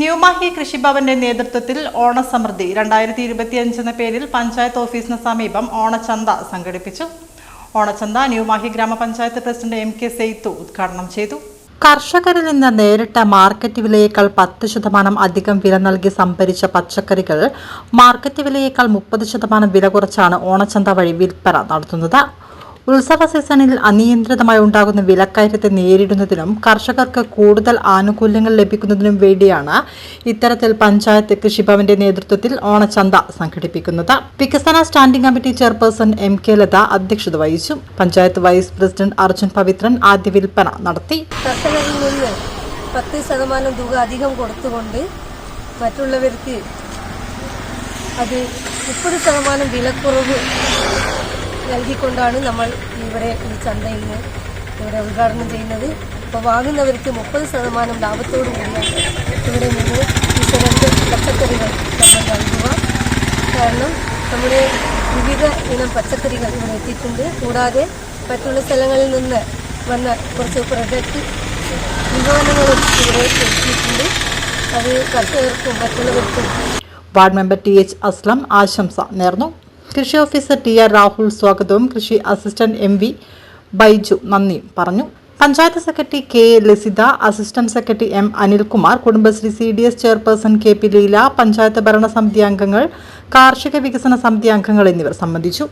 ന്യൂമാഹി കൃഷിഭവന്റെ നേതൃത്വത്തിൽ ഓണസമൃദ്ധി. രണ്ടായിരത്തി ഇരുപത്തിയഞ്ച് എന്ന പേരിൽ പഞ്ചായത്ത് ഓഫീസിന് സമീപം ഓണച്ചന്ത സംഘടിപ്പിച്ചു. ഓണച്ചന്ത ന്യൂമാഹി ഗ്രാമപഞ്ചായത്ത് പ്രസിഡന്റ് എം കെ സെയ്ത്തു ഉദ്ഘാടനം ചെയ്തു. കർഷകരിൽ നിന്ന് നേരിട്ട മാർക്കറ്റ് വിലയേക്കാൾ പത്ത് ശതമാനം അധികം വില നൽകി സംഭരിച്ച പച്ചക്കറികൾ മാർക്കറ്റ് വിലയേക്കാൾ മുപ്പത് ശതമാനം വില കുറച്ചാണ് ഓണച്ചന്ത വഴി വിൽപ്പന നടത്തുന്നത്. ഉത്സവ സീസണിൽ അനിയന്ത്രിതമായി ഉണ്ടാകുന്ന വിലക്കയറ്റത്തെ നേരിടുന്നതിനും കർഷകർക്ക് കൂടുതൽ ആനുകൂല്യങ്ങൾ ലഭിക്കുന്നതിനും വേണ്ടിയാണ് ഇത്തരത്തിൽ പഞ്ചായത്ത് കൃഷിഭവന്റെ നേതൃത്വത്തിൽ ഓണച്ചന്ത സംഘടിപ്പിക്കുന്നത്. വികസന standing committee chairperson M K Latha അധ്യക്ഷത വഹിച്ചു. പഞ്ചായത്ത് വൈസ് പ്രസിഡന്റ് അർജുൻ പവിത്രൻ ആദ്യ വിൽപ്പന നടത്തി. പത്ത് ശതമാനം തുക അധികം കൊടുത്തുകൊണ്ട് മറ്റുള്ളവർക്ക് അത് മുപ്പത് ശതമാനം വിലക്കുറവ് നൽകിക്കൊണ്ടാണ് നമ്മൾ ഇവിടെ ഈ ചന്ത ഇന്ന് ഇവിടെ ഉദ്ഘാടനം ചെയ്യുന്നത്. അപ്പോൾ വാങ്ങുന്നവർക്ക് മുപ്പത് ശതമാനം ലാഭത്തോടു കൂടിയാണ് ഇവിടെ നിന്ന് ഈ രണ്ട് പച്ചക്കറികൾ നമ്മൾ നൽകുക. കാരണം നമ്മുടെ വിവിധ ഇനം പച്ചക്കറികൾ ഇവിടെ എത്തിയിട്ടുണ്ട്. കൂടാതെ മറ്റുള്ള സ്ഥലങ്ങളിൽ നിന്ന് വന്ന കുറച്ച് പ്രൊഡക്റ്റ് വിമാനങ്ങളും ഇവിടെ എത്തിയിട്ടുണ്ട്. അത് കർഷകർക്കും മറ്റുള്ളവർക്കും ward member T H Aslam ആശംസ നേർന്നു. കൃഷി ഓഫീസർ ടി ആർ രാഹുൽ സ്വാഗതവും കൃഷി അസിസ്റ്റന്റ് എം വി ബൈജു നന്ദിയും പറഞ്ഞു. Panchayat secretary K Lasitha assistant secretary M Anilkumar Kudumbashree C D S chairperson K P Leela panchayat ഭരണസമിതി അംഗങ്ങൾ കാർഷിക വികസന സമിതി അംഗങ്ങൾ എന്നിവർ സംബന്ധിച്ചു.